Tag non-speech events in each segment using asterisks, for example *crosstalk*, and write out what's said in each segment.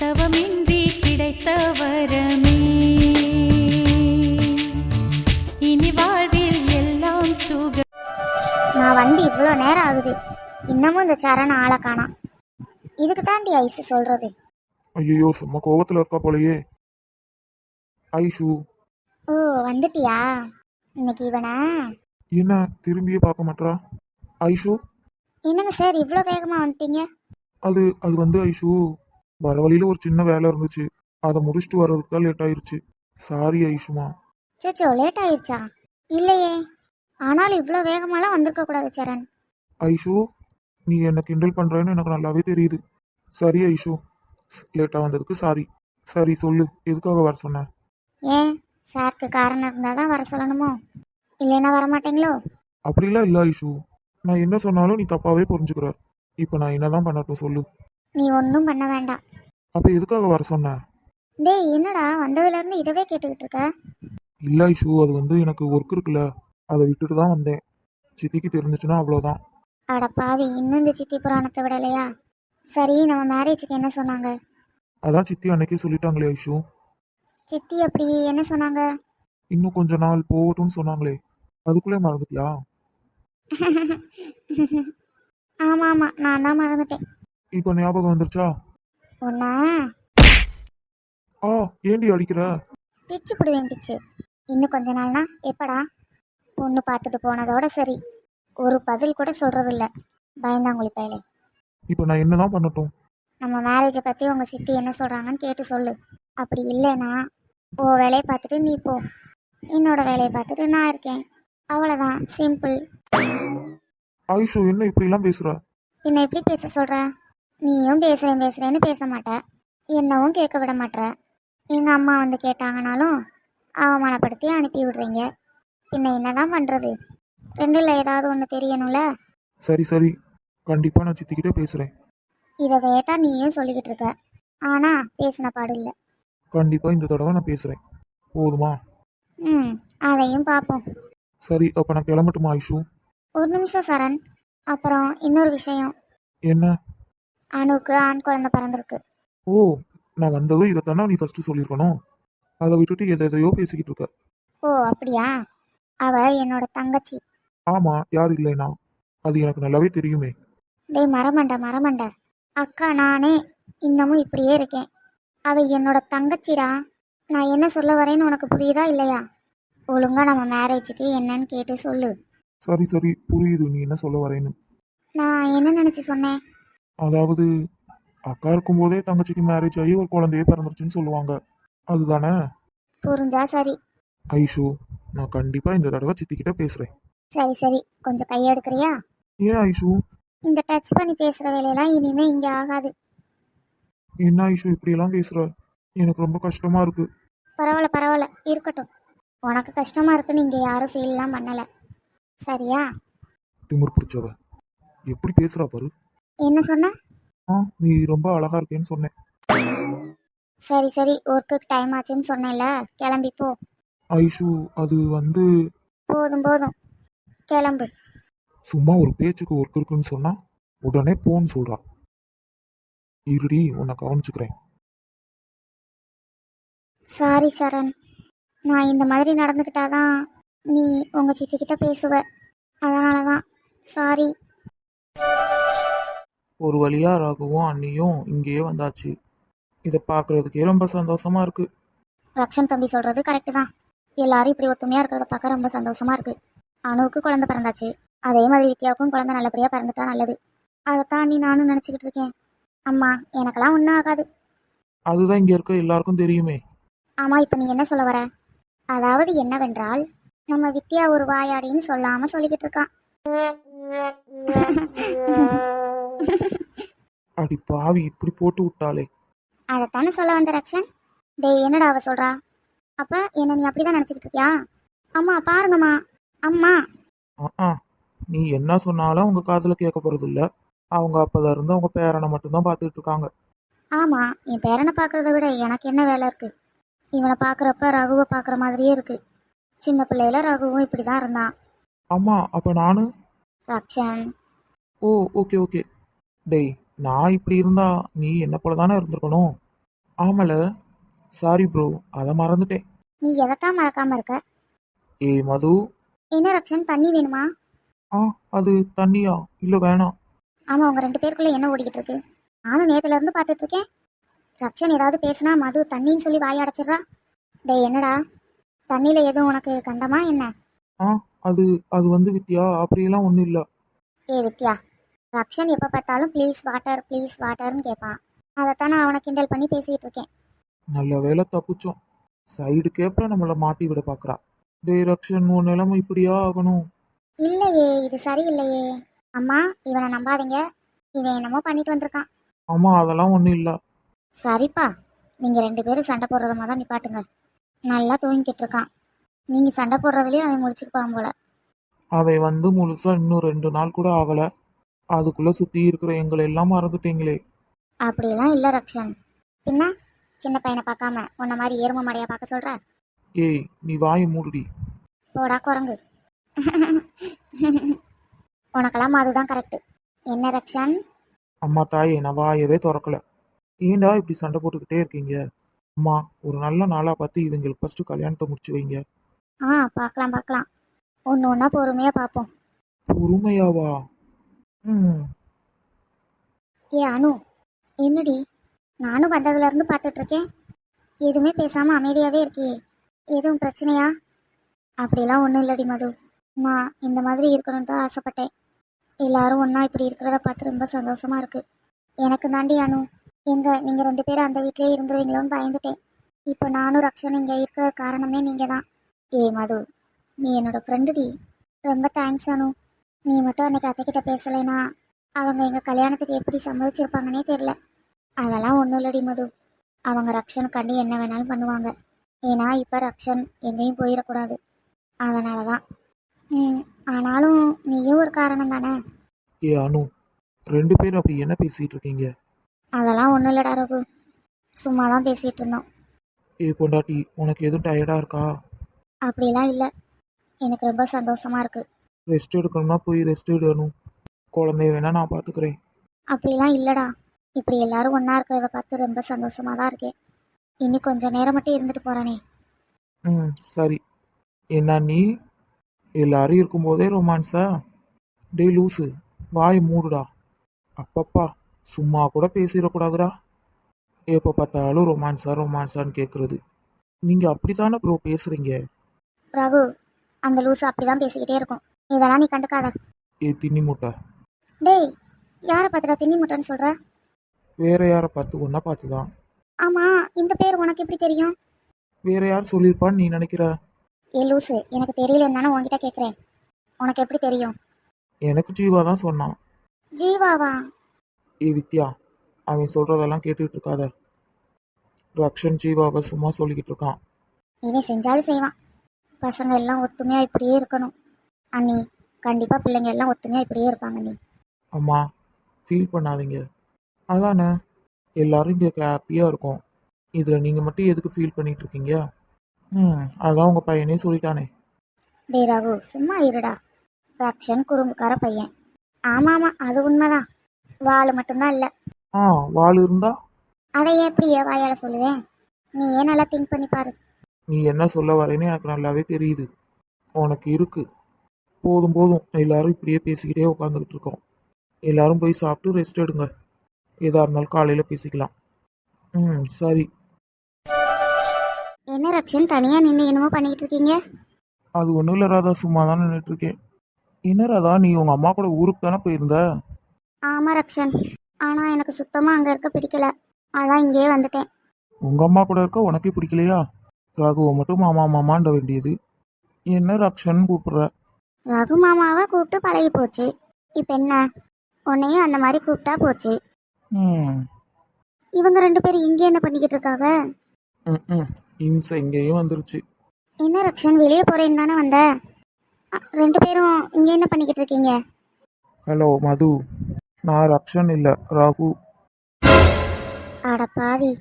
தவமின்றி கிடைத்த வரமே. இனி வாழ்வில் எல்லாம் சுக நான் வந்து இவ்வளோ நேரம் ஆகுது. இன்னமும் இந்த சரண ஆளை காணாம் இதுக்கு தாண்டி ஐஸ் சொல்றது. ஐயோ சும்மா கோவத்துல இருக்கா போலயே. ஐஷு ஓ வந்துட்டியா? இன்னைக்கு இவனை? என்ன திரும்பியே பார்க்க மாட்றா? ஐஷு என்னங்க சார் இவ்வளோ வேகமாக வந்துட்டீங்க? அது அது வந்து ஐஷு வர வழியில ஒரு சின்ன வேலை இருந்துச்சு. அதை முடிச்சுட்டு வர்றதுக்கு தான் லேட் ஆயிருச்சு. சாரி ஐஷுமா. சச்சோ லேட் ஆயிடுச்சா இல்லையே. ஆனாலும் இவ்வளோ வேகமாலாம் வந்திருக்க கூடாது சரண். ஐஷு நீ என்ன கிண்டல் பண்றேன்னு எனக்கு நல்லாவே தெரியுது. சரி ஐஷு. லேட்டா வந்ததுக்கு சாரி சரி சொல்லு. எதுக்காக வர சொன்ன? ஏன்? சாருக்கு காரணம் இருந்தால் தான் வர சொல்லணுமோ? இல்லைன்னா வர மாட்டீங்களோ அப்படிலாம் இல்ல ஐஷு. நான் என்ன சொன்னாலும் நீ தப்பாவே புரிஞ்சுக்கிற. இப்போ நான் என்னதான் பண்ணட்டும் சொல்லு. நீ ஒன்றும் பண்ண வேண்டாம். அப்ப எதுக்காக வர சொன்ன? டேய் என்னடா வந்ததுலேருந்து இதவே கேட்டுக்கிட்டு இருக்க? இல்ல ஐஷு அது வந்து எனக்கு ஒர்க் இருக்குல்ல. அதை விட்டுட்டு தான் வந்தேன். சித்திக்கு தெரிஞ்சுச்சுன்னா அவ்வளோதான் அட பாவி இன்னும் இந்த சித்தி புராணத்தை விடலையா? சரி நம்ம மேரேஜுக்கு என்ன சொன்னாங்க? அதான் சித்தி அன்னைக்கே சொல்லிட்டாங்களே ஐஷு. சித்தி அப்படி என்ன சொன்னாங்க? இன்னும் கொஞ்ச நாள் போகட்டும்னு சொன்னாங்களே. அதுக்குள்ளே மறந்துட்டியா? *laughs* ஆமாம் ஆமாம் நான் தான் மறந்துட்டேன். இப்போ ஞாபகம் வந்துருச்சா? உன்னை ஆ ஏண்டி அடிக்கிற? பிச்சு பிடுவேன் பிச்சு. இன்னும் கொஞ்ச நாள்னா எப்படா? பொண்ணு பார்த்துட்டு போனதோட சரி. ஒரு பதில் கூட சொல்றதில்ல. பயந்தாங்குழி பயலே. இப்போ நான் என்னதான் பண்ணட்டும்? நம்ம மேரேஜை பற்றி உங்கள் சித்தி என்ன சொல்கிறாங்கன்னு கேட்டு சொல்லு. அப்படி இல்லைன்னா ஓ வேலையை பார்த்துட்டு நீ போ. என்னோட வேலையை பார்த்துட்டு நான் இருக்கேன். அவ்வளோதான் சிம்பிள் ஐஷு என்ன இப்படிலாம் பேசுற? பின்ன எப்படி பேச சொல்கிற நீயும் பேசுகிறேன் பேசுகிறேன்னு பேச மாட்ட. என்னவும் கேட்க விட மாட்ற. எங்கள் அம்மா வந்து கேட்டாங்கனாலும் அவமானப்படுத்தி அனுப்பி விடுறீங்க. பின்ன என்னதான் பண்ணுறது ரெண்டில் ஏதாவது ஒன்று தெரியணும்ல? சரி சரி. கண்டிப்பா நான் சித்திக்கிட்ட பேசுறேன். இதவே தான் நீயும் சொல்லிக்கிட்டு இருக்க. ஆனால் பேசின பாடு இல்லை. கண்டிப்பா இந்த தடவை நான் பேசுறேன். போதுமா? ம் அதையும் பார்ப்போம் சரி அப்ப நான் கிளம்பட்டுமா ஐஷு? ஒரு நிமிஷம் சரண். அப்புறம் இன்னொரு விஷயம். என்ன? அணுவுக்கு ஆண் குழந்தை பிறந்திருக்கு. ஓ நான் வந்ததும் இதைத்தானே நீ ஃபர்ஸ்ட் சொல்லியிருக்கணும்? அதை விட்டுட்டு எதை எதையோ பேசிக்கிட்டு இருக்க. ஓ அப்படியா? அவ என்னோட தங்கச்சி. ஆமா யார் இல்லைனா? அது எனக்கு நல்லாவே தெரியுமே. டேய் மரமண்ட மரமண்ட. அக்கா நானே இன்னமும் இப்படியே இருக்கேன். அவ என்னோட தங்கச்சிடா. நான் என்ன சொல்ல வரேன்னு உனக்கு புரியுதா இல்லையா? ஒழுங்கா நம்ம மேரேஜுக்கு என்னன்னு கேட்டு சொல்லு. சரி சரி புரியுது. நீ என்ன சொல்ல வரேன்னு? நான் என்ன நினச்சி சொன்னேன்? அதாவது அக்கா இருக்கும்போதே தங்கச்சிக்கு மேரேஜ் ஆகி ஒரு குழந்தையே பிறந்துருச்சுன்னு சொல்லுவாங்க. அதுதானே? புரிஞ்சா சரி. ஐஷு நான் கண்டிப்பா இந்த தடவை சித்திக்கிட்ட பேசுறேன். சரி சரி. கொஞ்சம் கையெடுக்கிறியா ஏன் ஐஷு? இந்த டச் பண்ணி பேசுகிற வேலையெல்லாம் இனிமே இங்கே ஆகாது. என்ன ஐஷு இப்படியெல்லாம் பேசுற? எனக்கு ரொம்ப கஷ்டமா இருக்கு. பரவாயில்ல பரவாயில்ல. இருக்கட்டும். உனக்கு கஷ்டமா இருக்குன்னு இங்கே யாரும் ஃபீல்லாம் பண்ணலை. சரியா? திமிர் பிடிச்சவ. எப்படி பேசுறா பாரு. என்ன சொன்ன? ஆ நீ ரொம்ப அழகா இருக்கேன்னு சொன்னேன். சரி சரி ஒர்க்குக்கு டைம் ஆச்சுன்னு சொன்னேன்ல. கிளம்பி போ. ஐஷு அது வந்து போதும் போதும். கிளம்பு. சும்மா ஒரு பேச்சுக்கு ஒர்க் இருக்குன்னு சொன்னா உடனே போன்னு சொல்றா. இருடி உன்னை கவனிச்சுக்கிறேன். சாரி சரண். நான் இந்த மாதிரி நடந்துக்கிட்டாதான் நீ உங்கள் சித்திக்கிட்ட பேசுவ. அதனால தான் சாரி ஒரு வழியா ராகுவும் அண்ணியும் இங்கேயே வந்தாச்சு. இதை பார்க்கறதுக்கே ரொம்ப சந்தோஷமா இருக்கு. ரக்ஷன் தம்பி சொல்கிறது கரெக்டு தான். எல்லாரும் இப்படி ஒத்துமையாக இருக்கிறத பார்க்க ரொம்ப சந்தோஷமா இருக்கு. அணுவுக்கு குழந்தை பிறந்தாச்சு. அதே மாதிரி வித்யாவுக்கும் குழந்தை நல்லபடியாக பிறந்துட்டா நல்லது. அதைத்தான் நீ நானும் நினச்சிக்கிட்டு இருக்கேன். அம்மா எனக்கெல்லாம் ஒன்றும் ஆகாது. அதுதான் இங்க இருக்க எல்லாருக்கும் தெரியுமே. ஆமாம் இப்போ நீ என்ன சொல்ல வர? அதாவது என்னவென்றால் நம்ம வித்யா ஒரு வாயாடின்னு சொல்லாமல் சொல்லிக்கிட்டு இருக்கான். *laughs* *laughs* அடி பாவி இப்படி போட்டு விட்டாளே. அதைத்தானே சொல்ல வந்த ரக்ஷன்? டேய் என்னடா அவ சொல்றா? அப்ப என்ன நீ அப்படிதான் நினச்சிக்கிட்டு இருக்கியா? அம்மா பாருங்கம்மா அம்மா. ஆ நீ என்ன சொன்னாலும் அவங்க காதுல கேட்க போறது இல்ல. அவங்க அப்பதான் இருந்து அவங்க பேரனை மட்டும்தான் பார்த்துட்டு இருக்காங்க. ஆமா என் பேரனை பார்க்கறத விட எனக்கு என்ன வேலை இருக்கு? இவனை பார்க்குறப்ப ரகுவை பார்க்குற மாதிரியே இருக்கு. சின்ன பிள்ளையில ரகுவும் இப்படி தான் இருந்தான். அம்மா அப்ப நானு? ரக்ஷன். Oh okay okay. டேய் நான் இப்படி இருந்தா நீ என்ன போல தானே இருந்திருக்கணும்? ஆமல. சாரி ப்ரோ அதை மறந்துட்டேன். நீ எதைத்தான் மறக்காம இருக்க? ஏய் மது. என்ன ரக்ஷன் தண்ணி வேணுமா? ஆ அது தண்ணியா? இல்லை வேணாம் ஆமா உங்க ரெண்டு பேருக்குள்ள என்ன ஓடிக்கிட்டு இருக்கு? நானும் நேத்துல இருந்து பார்த்துட்டு இருக்கேன். ரக்ஷன் ஏதாவது பேசினா மது தண்ணின்னு சொல்லி வாய அடைச்சிடுறா. டேய் என்னடா? தண்ணியில எதுவும் உனக்கு கண்டமா என்ன? ஆ அது அது வந்து வித்யா அப்படியெல்லாம் ஒன்றும் இல்லை. ஏ வித்யா. ரக்ஷன் எப்போ பார்த்தாலும் ப்ளீஸ் வாட்டர் ப்ளீஸ் வாட்டர்னு கேட்பான். அதைத்தான் நான் அவனை கிண்டல் பண்ணி பேசிகிட்டு இருக்கேன். நல்ல வேலை தப்பிச்சோம். சைடு கேப்பில் நம்மளை மாட்டி விட பார்க்குறா. டேய் ரக்ஷன் உன் நிலைமை இப்படியா ஆகணும்? இல்லையே இது சரியில்லையே. அம்மா இவனை நம்பாதீங்க. இவன் என்னமோ பண்ணிட்டு வந்திருக்கான். ஆமா அதெல்லாம் ஒன்றும் இல்லை. சரிப்பா. நீங்கள் ரெண்டு பேரும் சண்டை போடுறத தான் நிப்பாட்டுங்க. நல்லா தூங்கிக்கிட்டு இருக்கான். நீங்கள் சண்டை போடுறதுலேயே அவன் முடிச்சுக்குப்பான் போல. அவன் வந்து முழுசா இன்னும் ரெண்டு நாள் கூட ஆகலை. அதுக்குள்ளே சுற்றி இருக்கிற எங்களை எல்லாம் மறந்துட்டீங்களே. அப்படியெல்லாம் இல்லை ரக்ஷன். பின்ன? சின்ன பையனை பார்க்காம உன்ன மாதிரி எரும மடையா பார்க்க சொல்கிற ஏய் நீ வாயை மூடுடி. போடா குரங்கு. உனக்கெல்லாம் அதுதான் கரெக்டு என்ன ரக்ஷன்? அம்மா தாயே நான் வாயவே திறக்கல. ஏன்டா இப்படி சண்டை போட்டுக்கிட்டே இருக்கீங்க? அம்மா ஒரு நல்ல நாளாக பார்த்து இவங்களுக்கு ஃபஸ்ட்டு கல்யாணத்தை முடிச்சு வைங்க. ஆ பார்க்கலாம் பார்க்கலாம். ஒன்று ஒன்றா பொறுமையாக பார்ப்போம். பொறுமையாவா? ஏ அனு என்னடி? நானும் வந்ததுல இருந்து பார்த்துட்டு இருக்கேன் எதுவுமே பேசாம அமைதியாவே இருக்கியே. எதுவும் பிரச்சனையா? அப்படிலாம் ஒன்றும் இல்லடி மது. நான் இந்த மாதிரி இருக்கணும்னு தான் ஆசைப்பட்டேன். எல்லாரும் ஒன்றா இப்படி இருக்கிறத பார்த்து ரொம்ப சந்தோஷமா இருக்கு. எனக்கு தாண்டி அனு எங்க நீங்கள் ரெண்டு பேரும் அந்த வீட்டிலே இருந்துருவீங்களோன்னு பயந்துட்டேன். இப்போ நானும் ரக்ஷன் இங்கே இருக்கிற காரணமே நீங்கள் தான் ஏ மது நீ என்னோட ஃப்ரெண்டுடி ரொம்ப தேங்க்ஸ் அனு. நீ மட்டும் அன்னைக்கு அத்தைக்கிட்ட பேசலைனா அவங்க எங்கள் கல்யாணத்துக்கு எப்படி சம்மதிச்சிருப்பாங்கன்னே தெரில அதெல்லாம் ஒன்றும் இல்லடி மது. அவங்க ரக்ஷனுக்காண்டி என்ன வேணாலும் பண்ணுவாங்க. ஏன்னா இப்போ ரக்ஷன் எங்கேயும் போயிடக்கூடாது. அதனால தான் ஆனாலும் நீயும் ஒரு காரணம் தானே? ஏ அனு ரெண்டு பேரும் அப்படி என்ன பேசிட்டு இருக்கீங்க? அதெல்லாம் ஒன்றும் இல்லடா ரகு. சும்மா தான் பேசிகிட்டு இருந்தோம். ஏ பொண்டாட்டி உனக்கு எதுவும் டயர்டாக இருக்கா? அப்படிலாம் இல்லை. எனக்கு ரொம்ப சந்தோஷமா இருக்கு. ரெஸ்ட் எடுக்கணும்னா போய் ரெஸ்ட் எடு அனு குழந்தைய வேணா நான் பார்த்துக்கிறேன் அப்படிலாம் இல்லைடா. இப்படி எல்லாரும் ஒன்றா இருக்கிறத பார்த்து ரொம்ப சந்தோஷமா தான் இருக்கேன் இனி கொஞ்சம் நேரம் மட்டும் இருந்துட்டு போகிறானே ம் சரி. என்ன நீ? எல்லாரும் இருக்கும்போதே ரொமான்ஸா? டேய் லூசு. வாய் மூடுடா. அப்பப்பா சும்மா கூட பேசிடக்கூடாதுடா. எப்போ பார்த்தாலும் ரொமான்ஸா ரொமான்ஸான்னு கேட்குறது நீங்கள் அப்படித்தானே ப்ரோ பேசுகிறீங்க ரகு அந்த லூசு அப்படிதான் பேசிக்கிட்டே இருக்கும். இதெல்லாம் நீ கண்டுக்காத. ஏ தின்னி மூட்டை. டேய் யாரை பார்த்துடா தின்னி முட்டைன்னு சொல்ற? வேற யாரை பார்த்து? ஒன்றா பார்த்து தான் ஆமா இந்த பேர் உனக்கு எப்படி தெரியும்? வேற யார் சொல்லியிருப்பான்னு நீ நினைக்கிற? ஏ லூசு எனக்கு தெரியலன்னு உன்கிட்ட கேட்குறேன் உனக்கு எப்படி தெரியும்? எனக்கு ஜீவா தான் சொன்னான். ஜீவாவா? ஏ வித்யா அவன் சொல்கிறதெல்லாம் கேட்டுட்டு இருக்காத. ரக்ஷன் ஜீவாவை சும்மா சொல்லிக்கிட்டு இருக்கான். இவன் செஞ்சாலும் செய்வான். பசங்க எல்லாம் ஒத்துமையா இப்படியே இருக்கணும். அண்ணி கண்டிப்பா பிள்ளைங்க எல்லாம் ஒத்துமையா இப்படியே இருப்பாங்க நீ அம்மா ஃபீல் பண்ணாதீங்க. அதானே? எல்லாரும் இங்கே ஹாப்பியாக இருக்கும். இதில் நீங்கள் மட்டும் எதுக்கு ஃபீல் பண்ணிட்டு இருக்கீங்க? ம் அதான் உங்கள் பையனே சொல்லிட்டானே. டே ரகு சும்மா இருடா. ரக்ஷன் குறும்புக்கார பையன். ஆமா ஆமா அது உண்மைதான். வாள் மட்டும்தான் இல்லை. ஆ வாழ் இருந்தா? அதை எப்படி என் வாயால சொல்லுவேன்? நீ ஏன் நல்லா திங்க் பண்ணி பாரு. நீ என்ன சொல்ல வரேன்னு எனக்கு நல்லாவே தெரியுது. உனக்கு இருக்கு. போதும் போதும். எல்லாரும் இப்படியே பேசிக்கிட்டே உட்காந்துக்கிட்டு இருக்கோம். எல்லாரும் போய் சாப்பிட்டு ரெஸ்ட் எடுங்க. எதா இருந்தாலும் காலையில் பேசிக்கலாம். ம் சரி. என்ன ரக்ஷன் தனியா நின்று என்னமோ பண்ணிக்கிட்டு இருக்கீங்க? அது ஒன்றும் இல்லை ராதா சும்மா தான் நின்றுட்டு இருக்கேன். என்ன ராதா நீ உங்கள் அம்மா கூட ஊருக்கு தானே போயிருந்த? ஆமா ரக்ஷன். ஆனா எனக்கு சுத்தமா அங்க இருக்க பிடிக்கல. அதான் இங்கேயே வந்துட்டேன். உங்கள் அம்மா கூட இருக்க உனக்கே பிடிக்கலையா? ராகுவை மட்டும் மாமா மாமாண்ட வேண்டியது. என்ன ரக்ஷன் கூப்பிடுற? ரகு மாமாவை கூப்பிட்டு பழகி போச்சு. இப்போ என்ன? உன்னையும் அந்த மாதிரி கூப்பிட்டா போச்சு. இவங்க ரெண்டு பேரும் இங்கே என்ன பண்ணிக்கிட்டு இருக்காங்க? இம்சை இங்கேயும் வந்துருச்சு. என்ன ரக்ஷன் வெளியே போறேன்னு தானே வந்த? ரெண்டு பேரும் இங்கே என்ன பண்ணிக்கிட்டு இருக்கீங்க? ஹலோ மது. நான் ரக்ஷன் இல்லை ராகு. அட பாவி.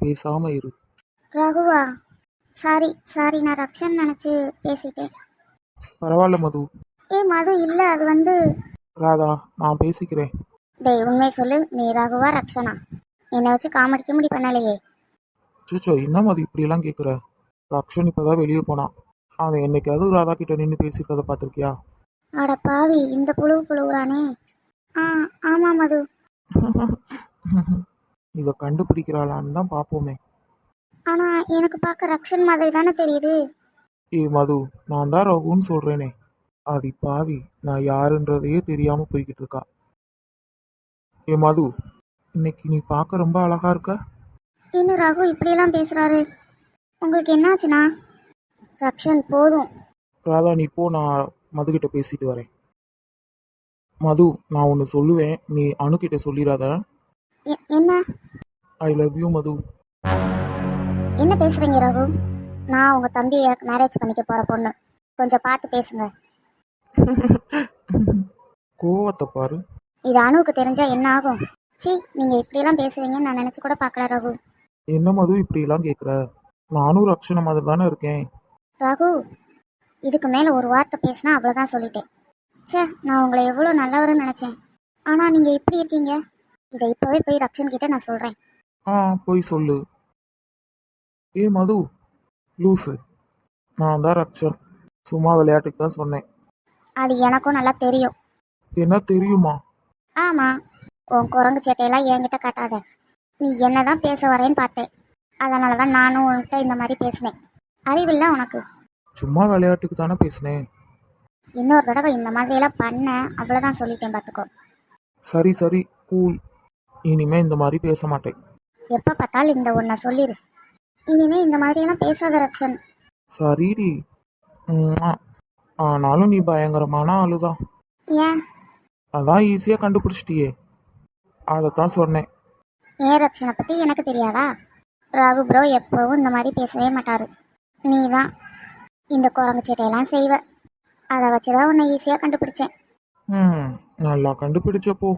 பேசாம இரு. ரகுவா? சாரி சாரி நான் ரக்ஷன் நினச்சி பேசிட்டேன். பரவாயில்ல மது. ஏ மது இல்லை அது வந்து ராதா நான் பேசிக்கிறேன். டேய் உண்மை சொல்லு. நீ ரகுவா ரக்ஷனா? என்னை வச்சு காமெடி கிமெடி பண்ணலையே. சுச்சோ என்ன மது இப்படியெல்லாம் கேட்குற ரக்ஷன் இப்போதான் வெளியே போனான் அவன் என்னைக்காவது ராதா கிட்ட நின்று பேசிக்கிறத பார்த்துருக்கியா? அட பாவி இந்த புழுவு புழுவுறானே. ஆ ஆமாம் மது. *laughs* இவ கண்டுபிடிக்கிறாளான்னு தான் பார்ப்போமே. ஆனால் எனக்கு பார்க்க ரக்ஷன் மாதிரி தானே தெரியுது. ஏ மது நான் தான் ரகுன்னு சொல்கிறேனே அடி பாவி நான் யாருன்றதையே தெரியாமல் போய்கிட்டு இருக்கா. ஏ மது இன்னைக்கு நீ பார்க்க ரொம்ப அழகா இருக்க. இன்னும் ரகு இப்படியெல்லாம் பேசுகிறாரு உங்களுக்கு என்னாச்சுண்ணா? ரக்ஷன் போதும். ராதா நீ போ நான் மதுகிட்ட பேசிட்டு வரேன். மது நான் ஒன்று சொல்லுவேன். நீ அணுகிட்ட சொல்லிடாத எ- என்ன? I love you Madhu. என்ன பேசுறீங்க ரகு? நான் உங்க தம்பியை மேரேஜ் பண்ணிக்க போற பொண்ணு. கொஞ்சம் பார்த்து பேசுங்க. *laughs* கோவத்தை பாரு. இது அணுவுக்கு தெரிஞ்சா என்ன ஆகும்? சீ நீங்க இப்படியெல்லாம் பேசுவீங்கன்னு நான் நினைச்சு கூட பார்க்கல ரகு. என்ன மது இப்படிலாம் கேட்குற நானும் ரக்ஷன மாதிரி தானே இருக்கேன். ரகு இதுக்கு மேல ஒரு வார்த்தை பேசினா அவ்வளவுதான் சொல்லிட்டேன். ச்சே நான் உங்களை எவ்வளோ நல்லவருன்னு நினைச்சேன். ஆனா நீங்க இப்படி இருக்கீங்க. இதை இப்பவே போய் ரக்ஷன் கிட்ட நான் சொல்றேன். ஆ போய் சொல்லு. ஏ மது லூசு. நான் தான் ரக்ஷன். சும்மா விளையாட்டுக்கு தான் சொன்னேன். அது எனக்கும் நல்லா தெரியும். என்ன தெரியுமா? ஆமா. உன் குரங்கு சேட்டையெல்லாம் என்கிட்ட காட்டாத. நீ என்னதான் பேச வரேன்னு பார்த்தேன். அதனால தான் நானும் உன்கிட்ட இந்த மாதிரி பேசினேன். அறிவில்ல உனக்கு. சும்மா விளையாட்டுக்கு தானே பேசினேன். இன்னொரு தடவை இந்த மாதிரியெல்லாம் பண்ண அவ்வளோதான் சொல்லிட்டேன் பார்த்துக்கோ. சரி சரி. கூல். இனிமே இந்த மாதிரி பேச மாட்டேன். எப்போ பார்த்தாலும் இந்த ஒன்றை சொல்லிடு இனிமே இந்த மாதிரியெல்லாம் பேசாத ரக்ஷன் சரிடி. உம்மா. ஆனாலும் நீ பயங்கரமான ஆளுதான். ஏன்? அதான் ஈஸியாக கண்டுபிடிச்சிட்டியே. அதைத்தான் சொன்னேன். ஏன் ரக்ஷனை பற்றி எனக்கு தெரியாதா? ராகு ப்ரோ எப்போவும் இந்த மாதிரி பேசவே மாட்டாரு. நீ தான் இந்த குரங்கு சீட்டையெல்லாம் செய்வ. அதை வச்சு தான் உன்னை ஈஸியாக கண்டுபிடிச்சேன். ம் நல்லா கண்டுபிடிச்சப்போ